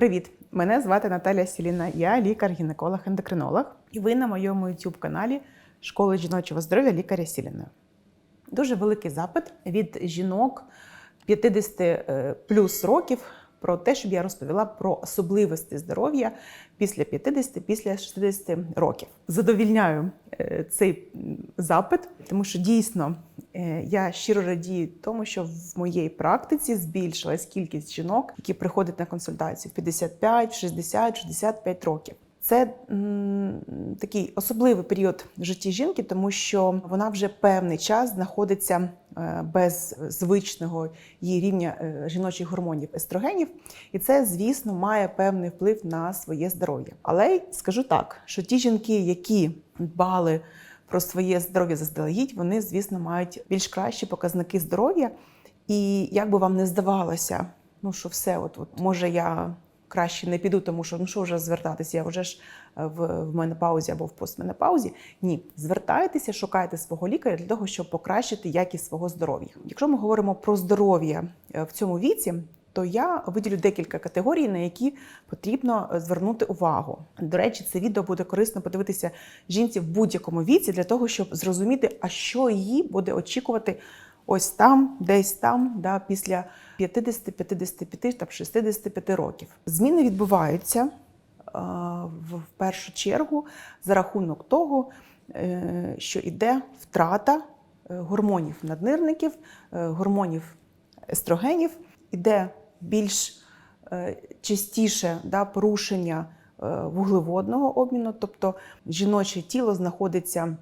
Привіт! Мене звати Наталя Сіліна, я лікар-гінеколог-ендокринолог, і ви на моєму youtube каналі Школи жіночого здоров'я лікаря Сіліної. Дуже великий запит від жінок 50 е, плюс років про те, щоб я розповіла про особливості здоров'я після 50, після 60 років. Задовільняю е, цей запит, тому що дійсно я щиро радію тому, що в моїй практиці збільшилась кількість жінок, які приходять на консультацію в 55, 60, 65 років. Це м, такий особливий період в житті жінки, тому що вона вже певний час знаходиться е, без звичного її рівня е, жіночих гормонів естрогенів, і це, звісно, має певний вплив на своє здоров'я. Але скажу так, що ті жінки, які дбали про своє здоров'я заздалегідь, вони, звісно, мають більш кращі показники здоров'я. І як би вам не здавалося, ну що все, от, от може я краще не піду, тому що ну що вже звертатися, я вже ж е, в, в менопаузі або в постменопаузі. Ні, звертайтеся, шукайте свого лікаря для того, щоб покращити якість свого здоров'я. Якщо ми говоримо про здоров'я е, в цьому віці. То я виділю декілька категорій, на які потрібно е, звернути увагу. До речі, це відео буде корисно подивитися жінці в будь-якому віці для того, щоб зрозуміти, а що її буде очікувати ось там, десь там, да, після 50, 55 та 65 років. Зміни відбуваються е, в першу чергу за рахунок того, е, що йде втрата гормонів наднирників, гормонів естрогенів, іде більш е, частіше да, порушення е, вуглеводного обміну, тобто жіноче тіло знаходиться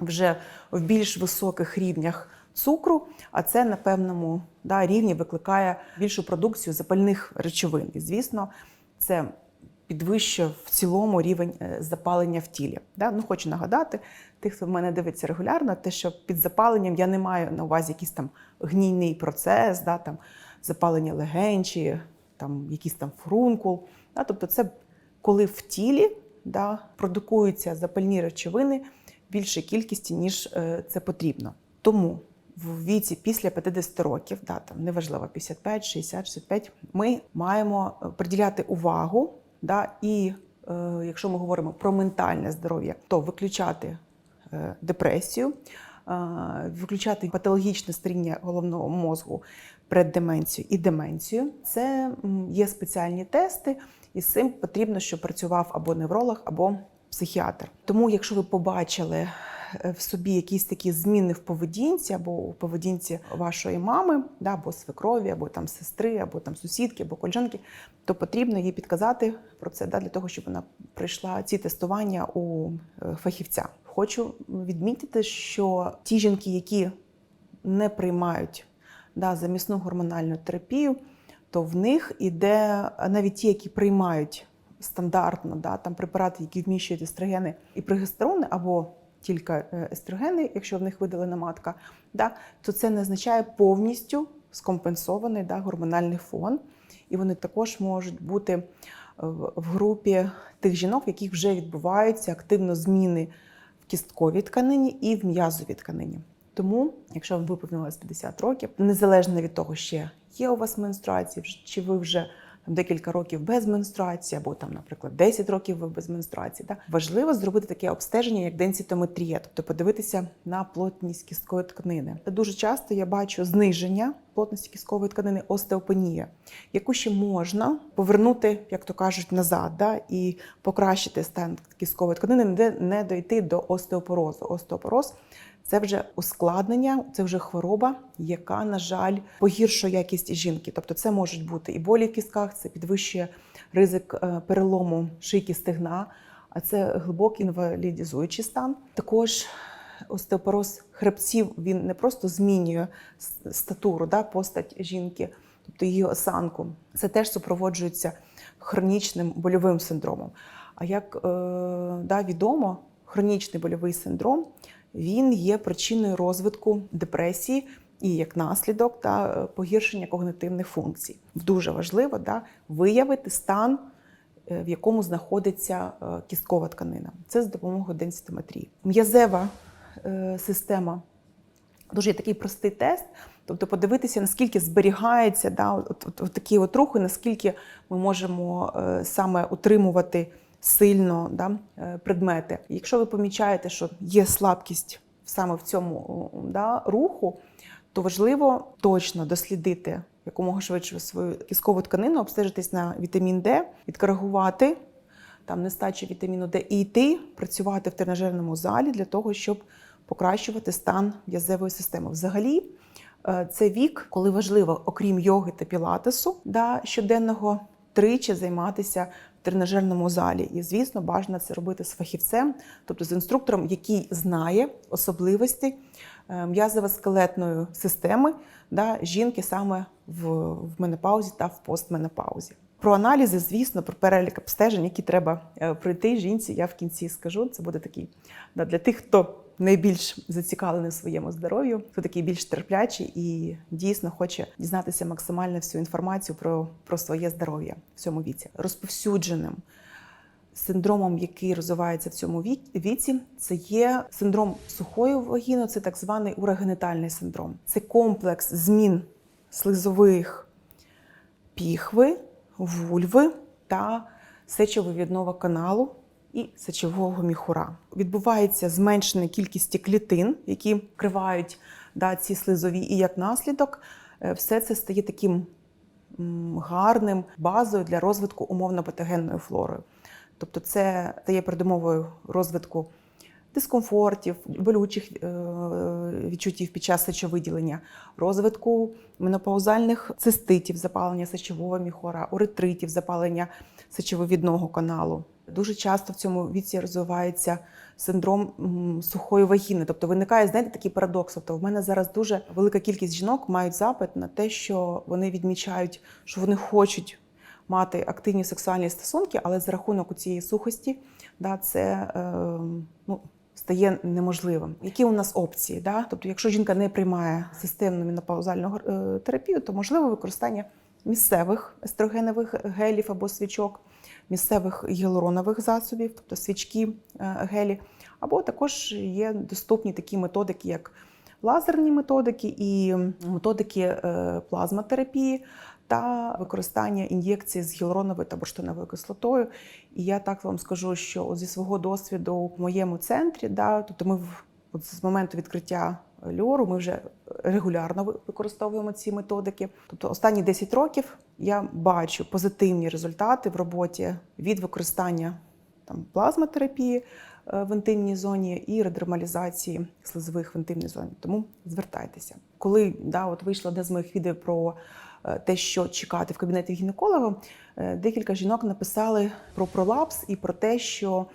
вже в більш високих рівнях цукру, а це на певному да, рівні викликає більшу продукцію запальних речовин. І, звісно, це підвищує в цілому рівень е, запалення в тілі. Да? Ну, хочу нагадати, тих, хто в мене дивиться регулярно, те, що під запаленням я не маю на увазі якийсь там гнійний процес, да, там, запалення легень чи там, якийсь там фрункул. Да? Тобто, це коли в тілі да, продукуються запальні речовини більшій кількості, ніж е, це потрібно. Тому в віці після 50 років, да, там неважливо 55, 60, 65, ми маємо е, приділяти увагу, да, і е, якщо ми говоримо про ментальне здоров'я, то виключати е, депресію, е, виключати патологічне старіння головного мозку, преддеменцію і деменцію. Це є спеціальні тести, і з цим потрібно, щоб працював або невролог, або психіатр. Тому, якщо ви побачили е, в собі якісь такі зміни в поведінці або у поведінці вашої мами, да, або свекрові, або там сестри, або там сусідки, або колежанки, то потрібно їй підказати про це да, для того, щоб вона прийшла ці тестування у е, фахівця. Хочу відмітити, що ті жінки, які не приймають да, замісну гормональну терапію, то в них іде навіть ті, які приймають стандартно, да, там препарати, які вміщують естрогени і прогестерони, або тільки е, естрогени, якщо в них видалена матка, да, то це не означає повністю скомпенсований да, гормональний фон. І вони також можуть бути е, в групі тих жінок, в яких вже відбуваються активно зміни в кістковій тканині і в м'язовій тканині. Тому, якщо ви виповнилось 50 років, незалежно від того, ще є у вас менструації, чи ви вже там, декілька років без менструації, або там, наприклад, 10 років ви без менструації, да? важливо зробити таке обстеження, як денситометрія, тобто подивитися на плотність кісткової тканини. Дуже часто я бачу зниження плотності кісткової тканини, остеопенія, яку ще можна повернути, як то кажуть, назад, да? і покращити стан кісткової тканини, не дойти до остеопорозу. Остеопороз це вже ускладнення, це вже хвороба, яка, на жаль, погіршує якість жінки. Тобто, це можуть бути і болі в кістках, це підвищує ризик е, перелому шийки стегна, а це глибокий інвалідізуючий стан. Також остеопороз хребців він не просто змінює статуру, да, постать жінки, тобто її осанку. Це теж супроводжується хронічним больовим синдромом. А як е, да, відомо, хронічний больовий синдром він є причиною розвитку депресії і як наслідок та е, погіршення когнитивних функцій. Дуже важливо да, виявити стан, е, в якому знаходиться е, кісткова тканина. Це з допомогою денситометрії. М'язева система дуже такий простий тест. Тобто подивитися, наскільки зберігається да, от, от, от такі от рухи, наскільки ми можемо саме утримувати сильно да, е, предмети. Якщо ви помічаєте, що є слабкість саме в цьому да, руху, то важливо точно дослідити якомога швидше свою кісткову тканину, обстежитись на вітамін Д, відкоригувати там нестачу вітаміну Д і йти працювати в тренажерному залі для того, щоб покращувати стан м'язевої системи. Взагалі, е, це вік, коли важливо, окрім йоги та пілатесу, да, щоденного тричі займатися тренажерному залі. І, звісно, бажано це робити з фахівцем, тобто з інструктором, який знає особливості е, м'язово-скелетної системи да, жінки саме в, в менопаузі та в постменопаузі. Про аналізи, звісно, про перелік обстежень, які треба е, пройти жінці, я в кінці скажу. Це буде такий да, для тих, хто найбільш зацікавлений в своєму здоров'ю, хто такий більш терплячий і дійсно хоче дізнатися максимально всю інформацію про, про своє здоров'я в цьому віці. Розповсюдженим синдромом, який розвивається в цьому віці, це є синдром сухої вагіни, це так званий урогенітальний синдром. Це комплекс змін слизових піхви, вульви та сечовивідного каналу і сечового міхура. Відбувається зменшення кількості клітин, які вкривають да, ці слизові, і як наслідок е, все це стає таким гарним базою для розвитку умовно-патогенної флори. Тобто це стає передумовою розвитку дискомфортів, болючих е, відчуттів під час сечовиділення, розвитку менопаузальних циститів, запалення сечового міхора, уретритів, запалення сечовивідного каналу. Дуже часто в цьому віці розвивається синдром сухої вагіни. Тобто виникає, знаєте, такий парадокс. Тобто в мене зараз дуже велика кількість жінок мають запит на те, що вони відмічають, що вони хочуть мати активні сексуальні стосунки, але за рахунок цієї сухості, да, це е, ну, стає неможливим. Які у нас опції? Да? Тобто, якщо жінка не приймає системну менопаузальну е, терапію, то можливо використання місцевих естрогенових гелів або свічок, місцевих гіалуронових засобів, тобто свічки е, гелі, або також є доступні такі методики, як лазерні методики і методики е, плазмотерапії та використання ін'єкцій з гіалуроновою та бурштиновою кислотою. І я так вам скажу, що зі свого досвіду в моєму центрі, да, тобто ми от з моменту відкриття льору ми вже регулярно використовуємо ці методики. Тобто останні 10 років я бачу позитивні результати в роботі від використання там, плазмотерапії е, в інтимній зоні і редермалізації слизових в інтимній зоні. Тому звертайтеся. Коли да, от вийшло одне з моїх відео про е, те, що чекати в кабінеті гінеколога, е, декілька жінок написали про пролапс і про те, що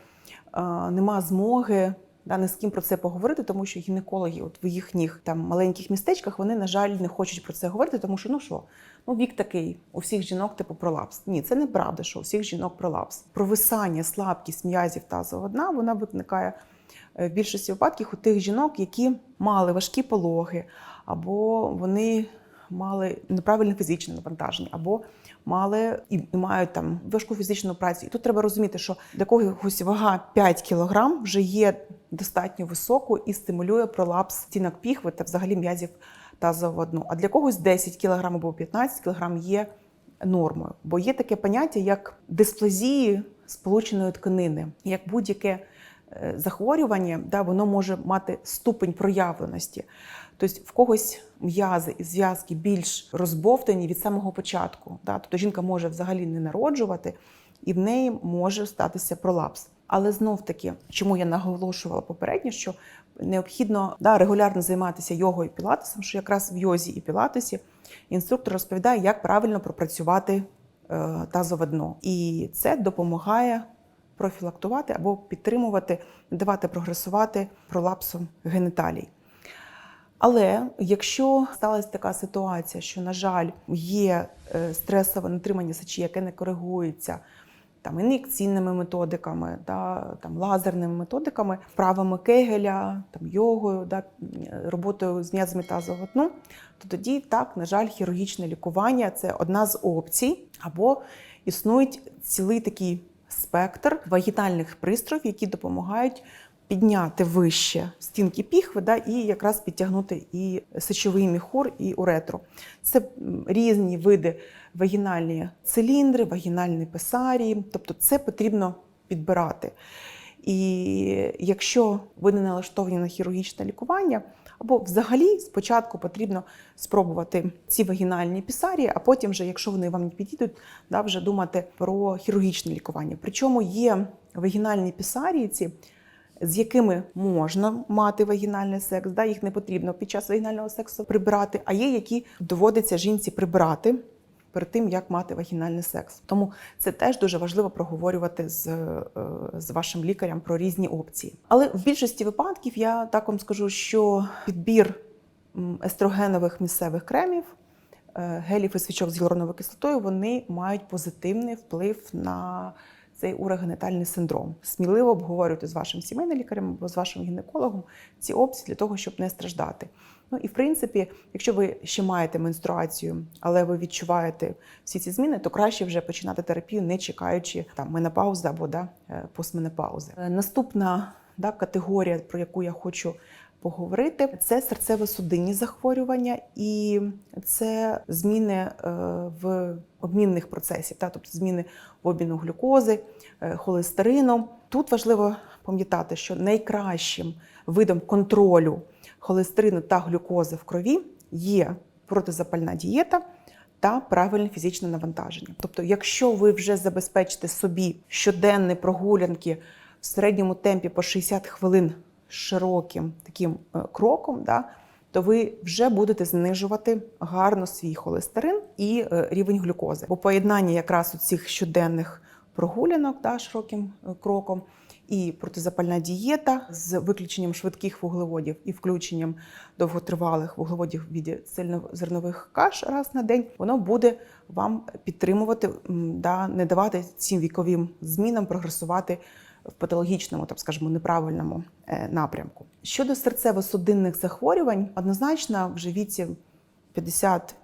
е, нема змоги. Да, не з ким про це поговорити, тому що гінекологи, от в їхніх там маленьких містечках, вони, на жаль, не хочуть про це говорити, тому що ну що, ну вік такий, у всіх жінок типу пролапс. Ні, це неправда, що у всіх жінок пролапс. Провисання, слабкість м'язів тазового дна, вона виникає е, в більшості випадків у тих жінок, які мали важкі пологи, або вони мали неправильне фізичне навантаження, або мали і мають там важку фізичну працю. І тут треба розуміти, що для когось вага 5 кг вже є достатньо високою і стимулює пролапс стінок піхви та взагалі м'язів тазового дну. А для когось 10 кг або 15 кг є нормою. Бо є таке поняття, як дисплазії сполученої тканини, як будь-яке е, захворювання, да, воно може мати ступень проявленості. Тобто в когось м'язи і зв'язки більш розбовтані від самого початку. Да? Тобто жінка може взагалі не народжувати, і в неї може статися пролапс. Але знов таки, чому я наголошувала попередньо, що необхідно да, регулярно займатися йогою і пілатесом, що якраз в йозі і пілатесі інструктор розповідає, як правильно пропрацювати е, тазове дно. І це допомагає профілактувати або підтримувати, давати прогресувати пролапсу геніталій. Але якщо сталася така ситуація, що, на жаль, є е, стресове натримання сечі, яке не коригується там, ін'єкційними методиками, да, там, лазерними методиками, вправами кегеля, там, йогою, да, роботою з м'язами тазового дну, то тоді так, на жаль, хірургічне лікування це одна з опцій, або існують цілий такий спектр вагітальних пристроїв, які допомагають підняти вище стінки піхви, да, і якраз підтягнути і сечовий міхур, і уретру. Це різні види вагінальні циліндри, вагінальні песарії, тобто це потрібно підбирати. І якщо ви не налаштовані на хірургічне лікування, або взагалі спочатку потрібно спробувати ці вагінальні пісарії, а потім, вже, якщо вони вам не підійдуть, да, вже думати про хірургічне лікування. Причому є вагінальні пісарії, ці, з якими можна мати вагінальний секс, да, їх не потрібно під час вагінального сексу прибирати, а є, які доводиться жінці прибирати перед тим, як мати вагінальний секс. Тому це теж дуже важливо проговорювати з, е, з вашим лікарем про різні опції. Але в більшості випадків я так вам скажу, що підбір естрогенових місцевих кремів, е, гелів і свічок з гіалуроновою кислотою, вони мають позитивний вплив на цей урогенітальний синдром. Сміливо обговорюйте з вашим сімейним лікарем або з вашим гінекологом ці опції для того, щоб не страждати. Ну і в принципі, якщо ви ще маєте менструацію, але ви відчуваєте всі ці зміни, то краще вже починати терапію, не чекаючи там менопаузи або да, е, постменопаузи. Е, Наступна да, категорія, про яку я хочу поговорити, це серцево-судинні захворювання, і це зміни е, в обмінних процесів, та, тобто зміни в обміну глюкози, е, холестерину. Тут важливо пам'ятати, що найкращим видом контролю холестерину та глюкози в крові є протизапальна дієта та правильне фізичне навантаження. Тобто, якщо ви вже забезпечите собі щоденні прогулянки в середньому темпі по 60 хвилин широким таким е, кроком, да, то ви вже будете знижувати гарно свій холестерин і е, рівень глюкози. Бо поєднання якраз у цих щоденних прогулянок да, широким е, кроком і протизапальна дієта з виключенням швидких вуглеводів і включенням довготривалих вуглеводів в віді цільнозернових каш раз на день, воно буде вам підтримувати, да, не давати цим віковим змінам прогресувати в патологічному, так скажемо, неправильному е, напрямку. Щодо серцево-судинних захворювань, однозначно вже в віці 50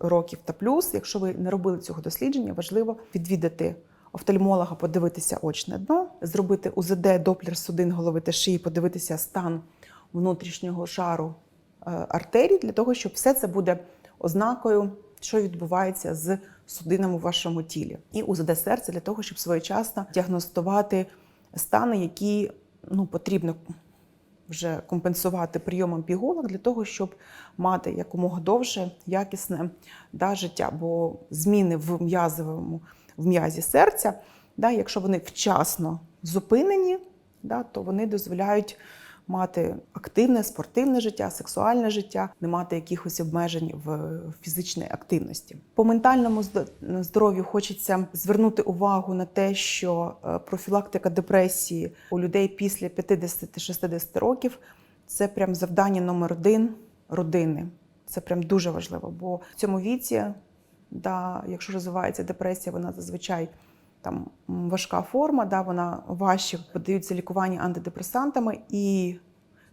років та плюс, якщо ви не робили цього дослідження, важливо відвідати офтальмолога, подивитися очне дно, зробити УЗД, доплер судин голови та шиї, подивитися стан внутрішнього шару е, артерій, для того, щоб все це буде ознакою, що відбувається з судинами у вашому тілі, і УЗД серця для того, щоб своєчасно діагностувати стани, які ну, потрібно вже компенсувати прийомом пігулок для того, щоб мати якомога довше якісне да, життя. Бо зміни в м'язовому в м'язі серця, да, якщо вони вчасно зупинені, да, то вони дозволяють мати активне спортивне життя, сексуальне життя, не мати якихось обмежень в фізичній активності. По ментальному здоров'ю хочеться звернути увагу на те, що е, профілактика депресії у людей після 50-60 років це прям завдання номер один родини. Це прям дуже важливо, бо в цьому віці, да, якщо розвивається депресія, вона зазвичай там важка форма, да, вона важче подаються лікування антидепресантами і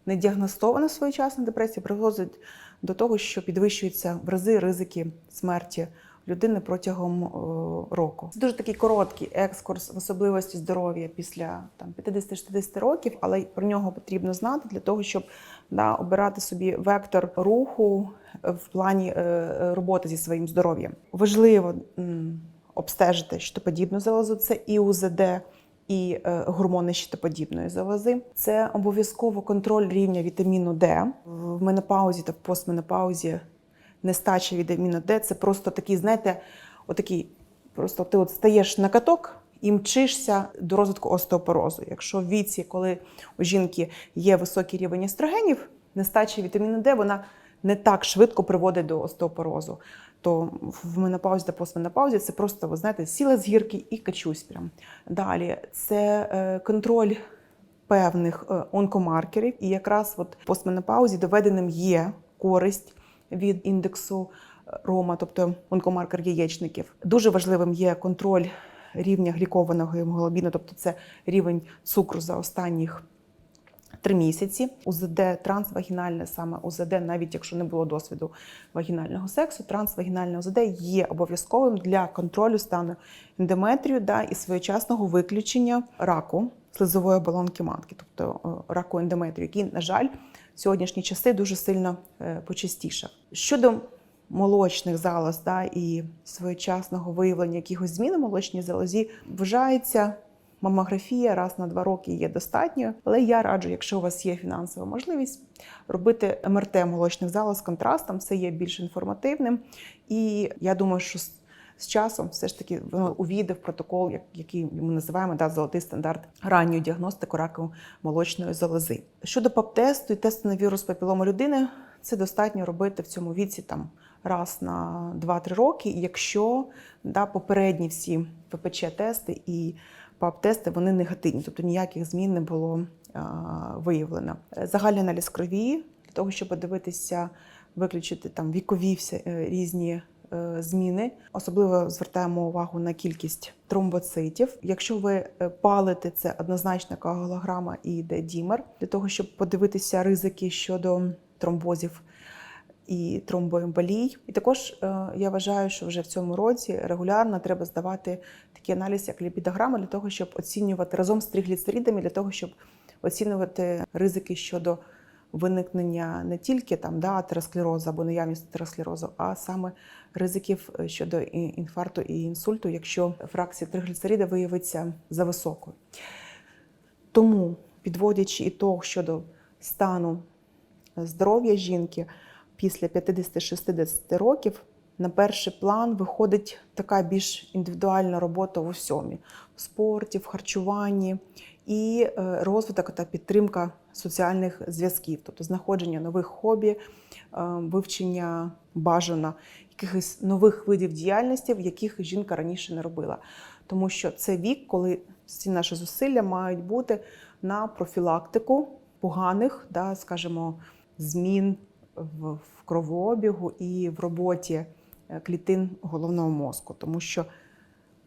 недіагностована своєчасна депресія приводить до того, що підвищуються в рази ризики смерті людини протягом о, року. Це дуже такий короткий екскурс в особливості здоров'я після там 50-60 років, але про нього потрібно знати для того, щоб да, обирати собі вектор руху в плані е, роботи зі своїм здоров'ям. Важливо обстежити щитоподібну залозу, це і УЗД, і е, гормони щитоподібної залози. Це обов'язково контроль рівня вітаміну Д в менопаузі та в постменопаузі. Нестача вітаміну Д це просто такий, знаєте, отакий, просто ти от стаєш на каток і мчишся до розвитку остеопорозу. Якщо в віці, коли у жінки є високий рівень естрогенів, нестача вітаміну Д вона не так швидко приводить до остеопорозу. То в менопаузі та постменопаузі це просто, ви знаєте, сіла з гірки і качусь прям. Далі це е, контроль певних е, онкомаркерів, і якраз от в постменопаузі доведеним є користь від індексу е, Рома, тобто онкомаркер яєчників. Дуже важливим є контроль рівня глікованого гемоглобіну, тобто це рівень цукру за останніх три місяці. УЗД трансвагінальне, саме УЗД, навіть якщо не було досвіду вагінального сексу, трансвагінальне УЗД є обов'язковим для контролю стану ендометрію да, і своєчасного виключення раку слизової оболонки матки, тобто е, раку ендометрію, який, на жаль, в сьогоднішні часи дуже сильно е, почастішав. Щодо молочних залоз да, і своєчасного виявлення якихось змін у молочній залозі, вважається. Мамографія раз на два роки є достатньою, але я раджу, якщо у вас є фінансова можливість, робити МРТ молочних залоз з контрастом, це є більш інформативним. І я думаю, що з- часом все ж таки воно увійде в протокол, як- який ми називаємо да, золотий стандарт ранньої діагностики раку молочної залози. Щодо ПАП-тесту і тесту на вірус папілому людини, це достатньо робити в цьому віці там раз на 2-3 роки, якщо да, попередні всі ППЧ-тести і ПАП-тести вони негативні, тобто ніяких змін не було виявлено. Е, Загальний аналіз крові для того, щоб подивитися, виключити там вікові всі, е, різні е, зміни. Особливо звертаємо увагу на кількість тромбоцитів. Якщо ви палите, це однозначно коагулограма і йде дімер, для того, щоб подивитися ризики щодо тромбозів і тромбоемболій. І також е, я вважаю, що вже в цьому році регулярно треба здавати такий аналіз, як ліпідограма, для того, щоб оцінювати разом з тригліцеридами, для того, щоб оцінювати ризики щодо виникнення не тільки там да, атеросклерозу або наявність атеросклерозу, а саме ризиків е, щодо інфаркту і інсульту, якщо фракція тригліцерида виявиться за високою. Тому, підводячи ітог щодо стану здоров'я жінки після 50-60 років, на перший план виходить така більш індивідуальна робота в усьому в спорті, в харчуванні і е, розвиток та підтримка соціальних зв'язків, тобто знаходження нових хобі, е, вивчення бажано якихось нових видів діяльності, в яких жінка раніше не робила. Тому що це вік, коли всі наші зусилля мають бути на профілактику поганих, да, скажімо, змін в, кровообігу і в роботі е, клітин головного мозку, тому що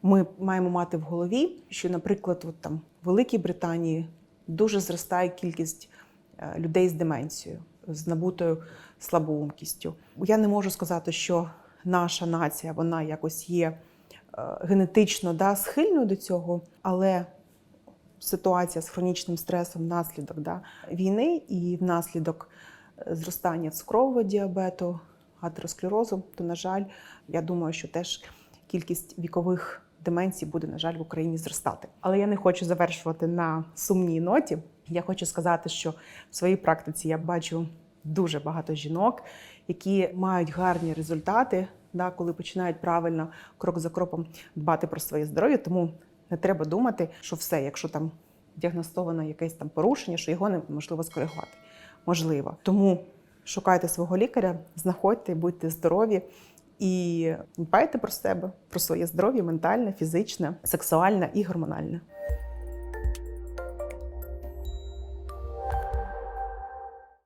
ми маємо мати в голові, що, наприклад, от там в Великій Британії дуже зростає кількість е, людей з деменцією, з набутою слабоумкістю. Я не можу сказати, що наша нація вона якось є е, генетично да, схильною до цього, але ситуація з хронічним стресом внаслідок да, війни і внаслідок зростання цукрового діабету, атеросклерозу, то, на жаль, я думаю, що теж кількість вікових деменцій буде, на жаль, в Україні зростати. Але я не хочу завершувати на сумній ноті. Я хочу сказати, що в своїй практиці я бачу дуже багато жінок, які мають гарні результати, да, коли починають правильно крок за кроком дбати про своє здоров'я. Тому не треба думати, що все, якщо там діагностовано якесь там порушення, що його неможливо скоригувати. Можливо. Тому шукайте свого лікаря, знаходьте, будьте здорові і дбайте про себе, про своє здоров'я ментальне, фізичне, сексуальне і гормональне.